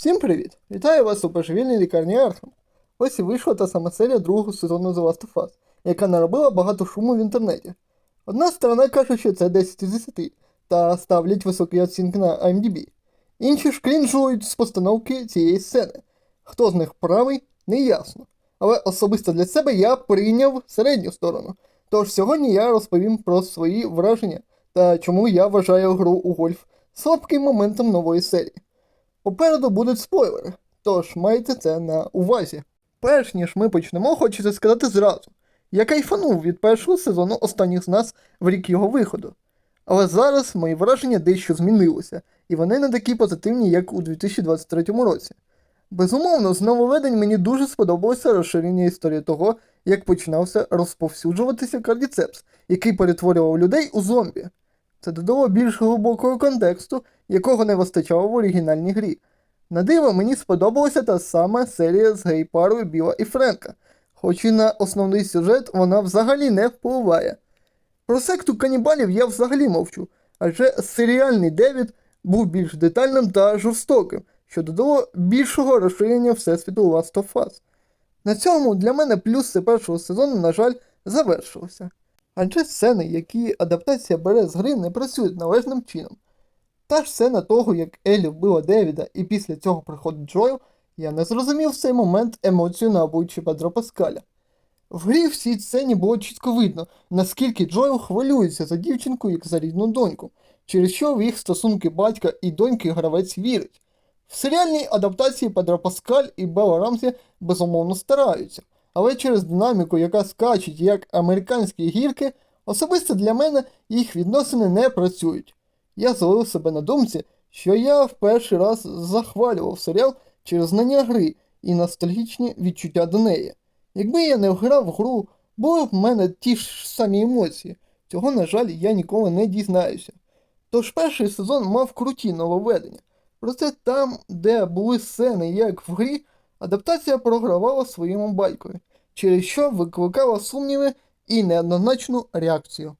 Всім привіт! Вітаю вас у божевільній лікарні Архам. Ось і вийшла та сама серія другого сезону The Last of Us, яка наробила багато шуму в інтернеті. Одна сторона каже, що це 10 із 10, та ставлять високі оцінки на IMDb. Інші ж крінжують з постановки цієї сцени. Хто з них правий, не ясно. Але особисто для себе я прийняв середню сторону. Тож сьогодні я розповім про свої враження та чому я вважаю гру у гольф слабким моментом нової серії. Попереду будуть спойлери, тож майте це на увазі. Перш ніж ми почнемо, хочеться сказати зразу. Я кайфанув від першого сезону останніх з нас в рік його виходу. Але зараз мої враження дещо змінилися, і вони не такі позитивні, як у 2023 році. Безумовно, з нововведень мені дуже сподобалося розширення історії того, як починався розповсюджуватися кардіцепс, який перетворював людей у зомбі. Це додало більш глибокого контексту, якого не вистачало в оригінальній грі. На диво мені сподобалася та сама серія з гей-парою Біла і Френка, хоч і на основний сюжет вона взагалі не впливає. Про секту канібалів я взагалі мовчу, адже серіальний Девід був більш детальним та жорстоким, що додало більшого розширення всесвіту Last of Us. На цьому для мене плюси першого сезону, на жаль, завершилися. Адже сцени, які адаптація бере з гри, не працюють належним чином. Та ж сцена того, як Елі вбила Девіда і після цього приходить Джоел, я не зрозумів в цей момент емоцію на обличчі Педро Паскаля. В грі в цій сцені було чітко видно, наскільки Джоел хвилюється за дівчинку як за рідну доньку, через що в їх стосунки батька і доньки гравець вірить. В серіальній адаптації Педро Паскаль і Белла Рамзі безумовно стараються, але через динаміку, яка скачить як американські гірки, особисто для мене їх відносини не працюють. Я зловив себе на думці, що я в перший раз захвалював серіал через знання гри і ностальгічні відчуття до неї. Якби я не грав в гру, були б в мене ті ж самі емоції. Цього, на жаль, я ніколи не дізнаюся. Тож перший сезон мав круті нововведення. Проте там, де були сцени, як в грі, адаптація програвала своєму байкою, через що викликала сумніви і неоднозначну реакцію.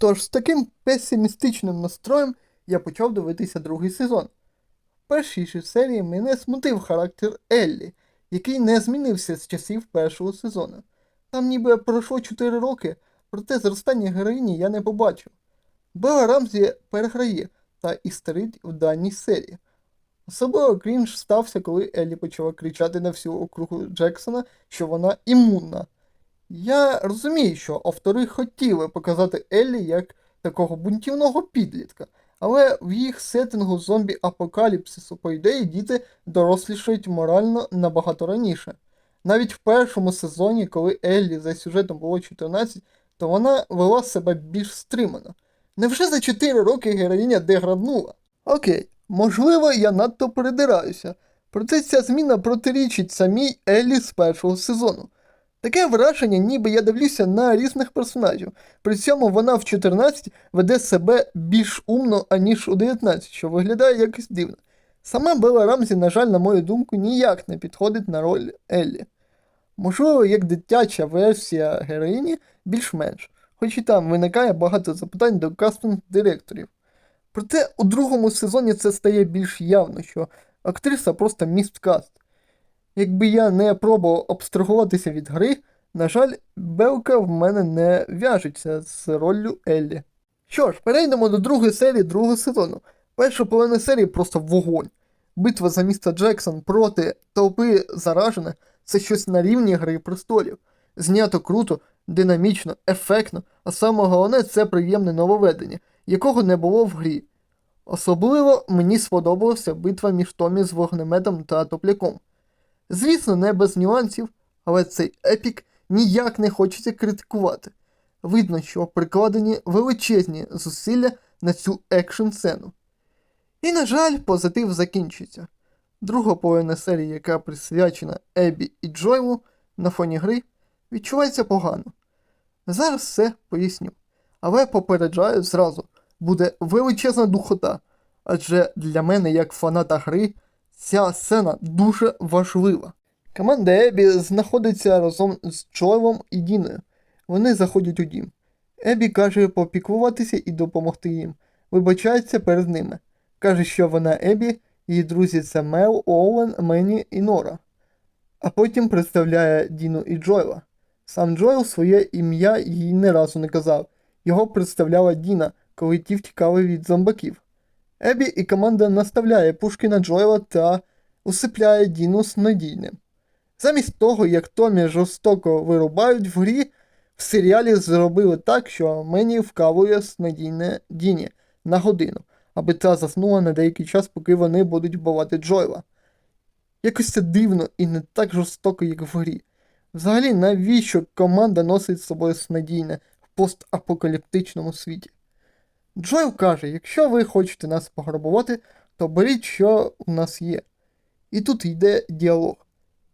Тож з таким песимістичним настроєм я почав дивитися другий сезон. В першій ж серії мене смутив характер Еллі, який не змінився з часів першого сезону. Там ніби пройшло 4 роки, проте зростання героїні я не побачив. Белла Рамзі переграє та істерить в даній серії. Особливо крінж стався, коли Еллі почала кричати на всю округу Джексона, що вона імунна. Я розумію, що автори хотіли показати Еллі як такого бунтівного підлітка, але в їх сеттингу зомбі-апокаліпсису, по ідеї, діти дорослішають морально набагато раніше. Навіть в першому сезоні, коли Еллі за сюжетом було 14, то вона вела себе більш стримано. Невже за 4 роки героїня деграднула? Окей, можливо, я надто передираюся, проте ця зміна протирічить самій Еллі з першого сезону. Таке враження, ніби я дивлюся на різних персонажів. При цьому вона в 14 веде себе більш умно, аніж у 19, що виглядає якось дивно. Сама Белла Рамзі, на жаль, на мою думку, ніяк не підходить на роль Еллі. Можливо, як дитяча версія героїні більш-менш, хоч і там виникає багато запитань до кастинг-директорів. Проте у другому сезоні це стає більш явно, що актриса просто місткаст. Якби я не пробував абстрагуватися від гри, на жаль, Белка в мене не в'яжеться з роллю Еллі. Що ж, перейдемо до другої серії другого сезону. Перша половина серії просто вогонь. Битва за місто Джексон проти толпи заражених це щось на рівні Гри престолів. Знято круто, динамічно, ефектно, а саме головне це приємне нововведення, якого не було в грі. Особливо мені сподобалася битва між Томі з вогнеметом та топляком. Звісно, не без нюансів, але цей епік ніяк не хочеться критикувати. Видно, що прикладені величезні зусилля на цю екшн сцену. І, на жаль, позитив закінчиться. Друга половина серії, яка присвячена Ебі і Джойлу на фоні гри, відчувається погано. Зараз все поясню. Але попереджаю зразу, буде величезна духота, адже для мене, як фаната гри, ця сцена дуже важлива. Команда Ебі знаходиться разом з Джоелом і Діною. Вони заходять у дім. Ебі каже попіклуватися і допомогти їм. Вибачається перед ними. Каже, що вона Ебі Її друзі це Мел, Оуен, Мені і Нора. А потім представляє Діну і Джойла. Сам Джойл своє ім'я їй не разу не казав. Його представляла Діна, коли ті втікали від зомбаків. Ебі і команда наставляє пушки на Джойла та усипляє Діну снодійним. Замість того, як Томі жорстоко вирубають в грі, в серіалі зробили так, що мені вкалує снодійне Діні на годину, аби та заснула на деякий час, поки вони будуть вбивати Джойла. Якось це дивно і не так жорстоко, як в грі. Взагалі, навіщо команда носить з собою снадійне в постапокаліптичному світі? Джоел каже, якщо ви хочете нас пограбувати, то беріть, що у нас є. І тут йде діалог.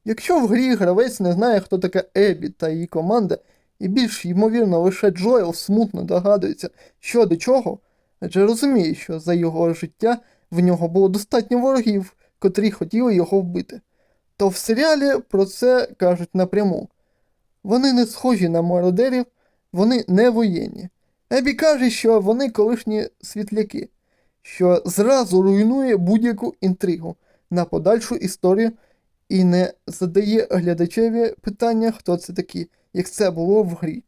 Якщо в грі гравець не знає, хто така Ебі та її команда, і більш ймовірно лише Джоел смутно догадується, що до чого, адже розуміє, що за його життя в нього було достатньо ворогів, котрі хотіли його вбити, то в серіалі про це кажуть напряму. Вони не схожі на мародерів, вони не воєнні. Ебі каже, що вони колишні світляки, що зразу руйнує будь-яку інтригу на подальшу історію і не задає глядачеві питання, хто це такі, як це було в грі.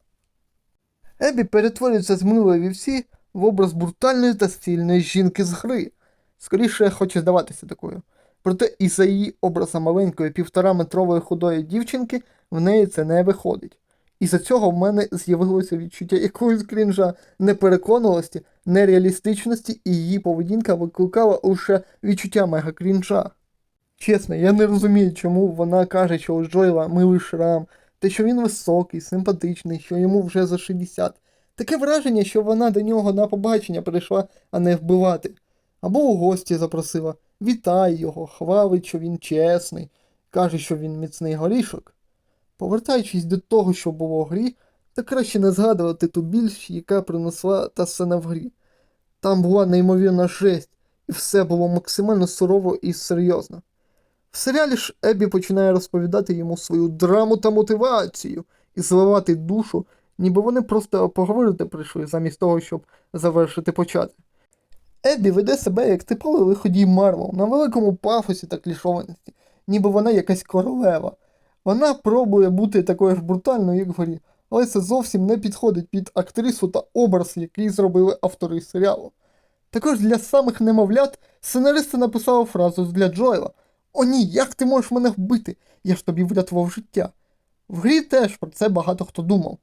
Ебі перетворюється з милої вівці в образ брутальної та стильної жінки з гри. Скоріше хоче здаватися такою. Проте і за її образом маленької півтораметрової худої дівчинки в неї це не виходить. І за цього в мене з'явилося відчуття якоїсь крінжа непереконливості, нереалістичності, і її поведінка викликала лише відчуття мега крінжа. Чесно, я не розумію, чому вона каже, що у Джойла милий шрам, те, що він високий, симпатичний, що йому вже за 60. Таке враження, що вона до нього на побачення прийшла, а не вбивати. Або у гості запросила, вітає його, хвалить, що він чесний, каже, що він міцний горішок. Повертаючись до того, що було в грі, то краще не згадувати ту більш, яка принесла та сцена в грі. Там була неймовірна жесть, і все було максимально сурово і серйозно. В серіалі ж Ебі починає розповідати йому свою драму та мотивацію і зливати душу, ніби вони просто поговорити прийшли, замість того, щоб завершити почати. Ебі веде себе як типовий виходій Марвел на великому пафосі та клішованості, ніби вона якась королева. Вона пробує бути такою ж брутальною, як в грі, але це зовсім не підходить під актрису та образ, який зробили автори серіалу. Також для самих немовлят сценаристи написали фразу для Джоела О ні, як ти можеш мене вбити? Я ж тобі врятував життя. В грі теж про це багато хто думав.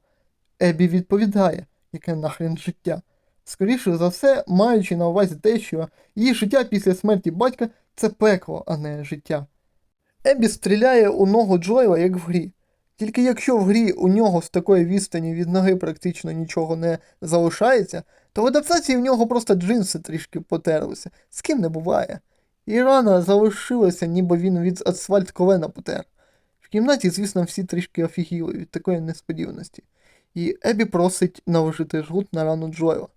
Ебі відповідає, яке нахрен життя. Скоріше за все, маючи на увазі те, що її життя після смерті батька це пекло, а не життя. Ебі стріляє у ногу Джоела, як в грі. Тільки якщо в грі у нього з такої відстані від ноги практично нічого не залишається, то в адаптації в нього просто джинси трішки потерлися, з ким не буває. І рана залишилася, ніби він від асфальт колена потер. В кімнаті, звісно, всі трішки офігіли від такої несподіваності. І Ебі просить наложити жгут на рану Джоела.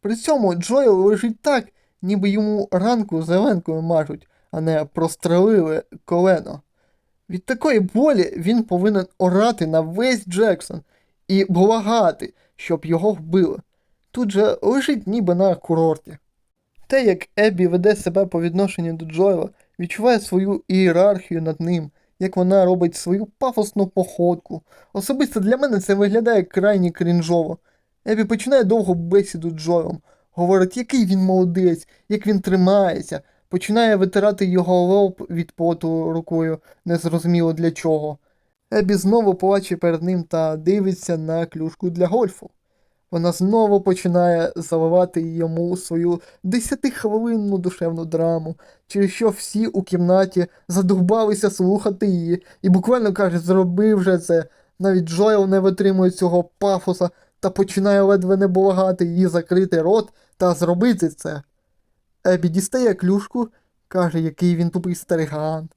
При цьому Джоел лежить так, ніби йому ранку зеленкою мажуть, а не прострелили колено. Від такої болі він повинен орати на весь Джексон і благати, щоб його вбили. Тут же лежить ніби на курорті. Те, як Ебі веде себе по відношенню до Джоела, відчуває свою ієрархію над ним, як вона робить свою пафосну походку. Особисто для мене це виглядає крайні крінжово. Ебі починає довгу бесіду з Джоелом, говорить, який він молодець, як він тримається, починає витирати його лоб від поту рукою, незрозуміло для чого. Ебі знову плаче перед ним та дивиться на клюшку для гольфу. Вона знову починає заливати йому свою десятихвилинну душевну драму, через що всі у кімнаті задовбалися слухати її, і буквально каже, зроби вже це. Навіть Джоел не витримує цього пафоса та починає ледве не благати її закрити рот та зробити це. Ебі дістає клюшку, каже, який він тупий стариган,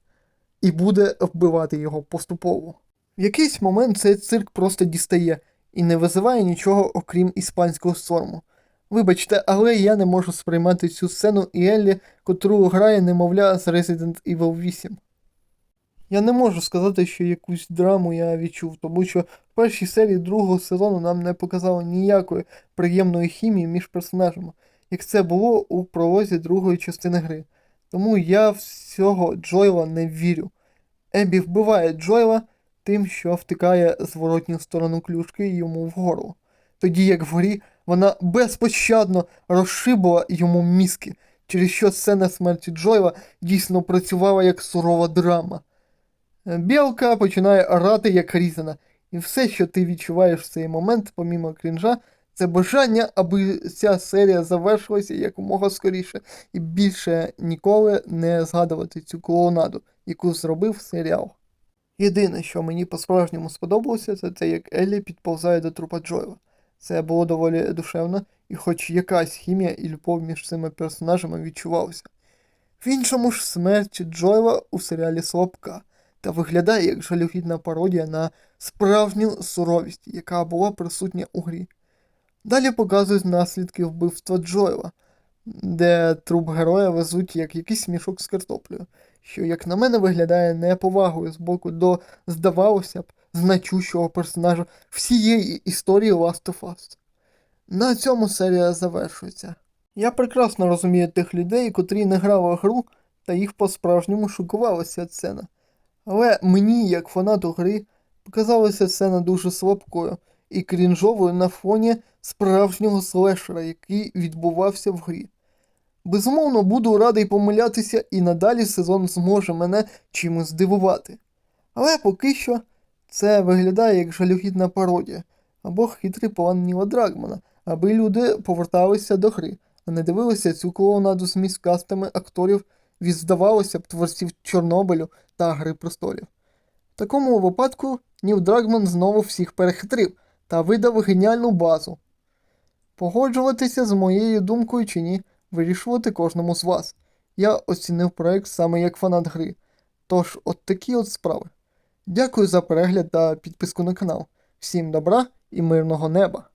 і буде вбивати його поступово. В якийсь момент цей цирк просто дістає і не визиває нічого, окрім іспанського сорму. Вибачте, але я не можу сприймати цю сцену і Еллі, котру грає немовля з Resident Evil 8. Я не можу сказати, що якусь драму я відчув, тому що в першій серії другого сезону нам не показало ніякої приємної хімії між персонажами, як це було у пролозі другої частини гри. Тому я всього Джойла не вірю. Ебі вбиває Джойла тим, що втикає зворотню сторону клюшки йому вгору. Тоді як вгорі вона безпощадно розшибила йому мізки, через що сцена смерті Джойла дійсно працювала як сурова драма. Білка починає орати як різана, і все, що ти відчуваєш в цей момент, помімо крінжа, це бажання, аби ця серія завершилася якомога скоріше і більше ніколи не згадувати цю клоунаду, яку зробив серіал. Єдине, що мені по-справжньому сподобалося, це те, як Еллі підповзає до трупа Джойла. Це було доволі душевно, і хоч якась хімія і любов між цими персонажами відчувалася. В іншому ж смерть Джойла у серіалі слабка та виглядає як жалюгідна пародія на справжню суровість, яка була присутня у грі. Далі показують наслідки вбивства Джойла, де труп героя везуть як якийсь мішок з картоплею, що, як на мене, виглядає неповагою з боку до, здавалося б, значущого персонажа всієї історії Last of Us. На цьому серія завершується. Я прекрасно розумію тих людей, котрі не грали гру, та їх по-справжньому шокувала ця сцена. Але мені, як фанату гри, показалася сцена дуже слабкою і крінжовою на фоні справжнього слешера, який відбувався в грі. Безумовно, буду радий помилятися, і надалі сезон зможе мене чимось здивувати. Але поки що це виглядає як жалюгідна пародія або хитрий план Ніла Драгмана, аби люди поверталися до гри, а не дивилися цю клоунаду з міскастами акторів від, здавалося б, творців Чорнобилю та Гри престолів. В такому випадку Ніл Драгман знову всіх перехитрив та видав геніальну базу. Погоджуватися з моєю думкою чи ні, вирішувати кожному з вас. Я оцінив проект саме як фанат гри. Тож, от такі от справи. Дякую за перегляд та підписку на канал. Всім добра і мирного неба!